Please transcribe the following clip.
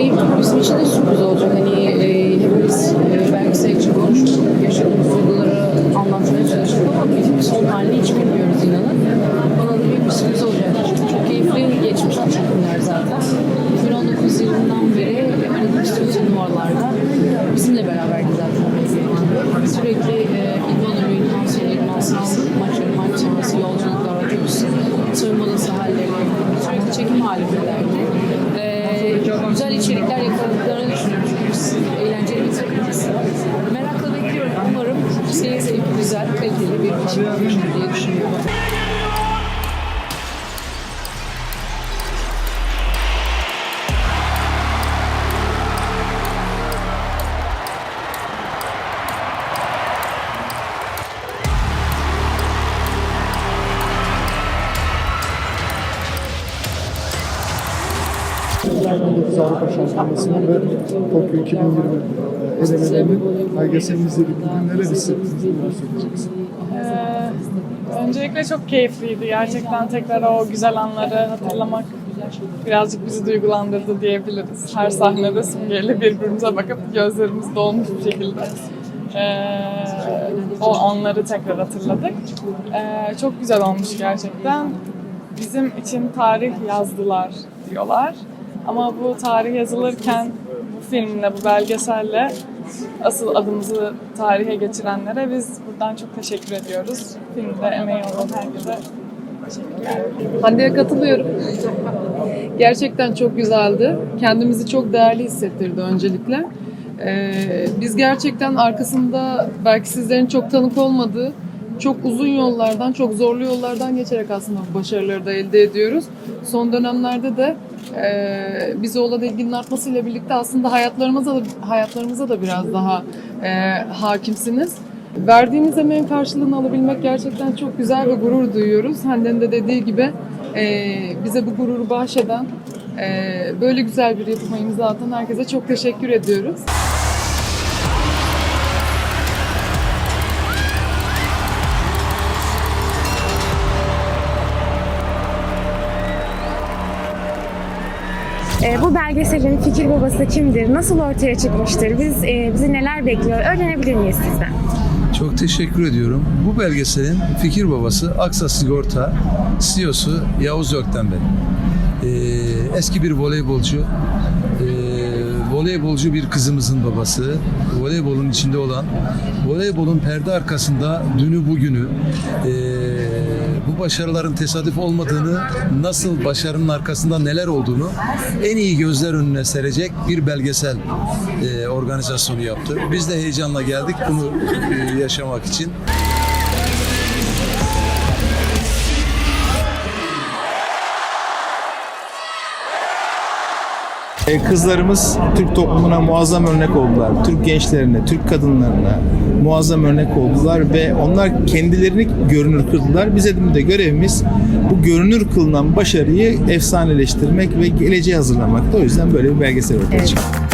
Vallahi bizim için de sürpriz olacak. Hani e, hepimiz e, belgesel için konuştuk, yaşadığımız duyguları anlatmaya çalıştık ama bizim son halini hiç güzel içerikler yakaladıklarını düşünüyorum eğlenceli bir takımız. Merakla bekliyorum. Umarım seyir zevki güzel, kaliteli bir olur diye düşünüyorum. Avrupa Şampiyonası'na ve Tokyo 2020 elemelerini belgeselini izledik. Bugün neler hissettiniz, neler söyleyeceksiniz? Ee, öncelikle çok keyifliydi. Gerçekten tekrar o güzel anları hatırlamak birazcık bizi duygulandırdı diyebiliriz. Her sahnede simgeyle birbirimize bakıp gözlerimiz dolmuş bir şekilde ee, o anları tekrar hatırladık. Ee, çok güzel olmuş gerçekten. Bizim için tarih yazdılar diyorlar. Ama bu tarih yazılırken bu filmle, bu belgeselle asıl adımızı tarihe geçirenlere biz buradan çok teşekkür ediyoruz. Filmde emeği olan herkese teşekkürler. Hande'ye katılıyorum. Gerçekten çok güzeldi. Kendimizi çok değerli hissettirdi öncelikle. Ee, biz gerçekten arkasında belki sizlerin çok tanık olmadığı çok uzun yollardan, çok zorlu yollardan geçerek aslında bu başarıları da elde ediyoruz. Son dönemlerde de e, bize olan ilginin artmasıyla birlikte aslında hayatlarımıza da, hayatlarımıza da biraz daha e, hakimsiniz. Verdiğimiz emeğin karşılığını alabilmek gerçekten çok güzel ve gurur duyuyoruz. Hande'nin de dediği gibi e, bize bu gururu bahşeden, e, böyle güzel bir yapıma imza atan herkese çok teşekkür ediyoruz. E, bu belgeselin fikir babası kimdir? Nasıl ortaya çıkmıştır? Biz e, bizi neler bekliyor? Öğrenebilir miyiz sizden? Çok teşekkür ediyorum. Bu belgeselin fikir babası Aksa Sigorta CEO'su Yavuz Ökten Bey. Ee, eski bir voleybolcu, ee, voleybolcu bir kızımızın babası, voleybolun içinde olan, voleybolun perde arkasında dünü bugünü, ee, başarıların tesadüf olmadığını, nasıl başarının arkasında neler olduğunu en iyi gözler önüne serecek bir belgesel ee, organizasyonu yaptı. Biz de heyecanla geldik bunu ee, yaşamak için. E, Kızlarımız Türk toplumuna muazzam örnek oldular. Türk gençlerine, Türk kadınlarına muazzam örnek oldular ve onlar kendilerini görünür kıldılar. Bizim de görevimiz bu görünür kılınan başarıyı efsaneleştirmek ve geleceğe hazırlamak. O yüzden böyle bir belgesel ortaya çıktı.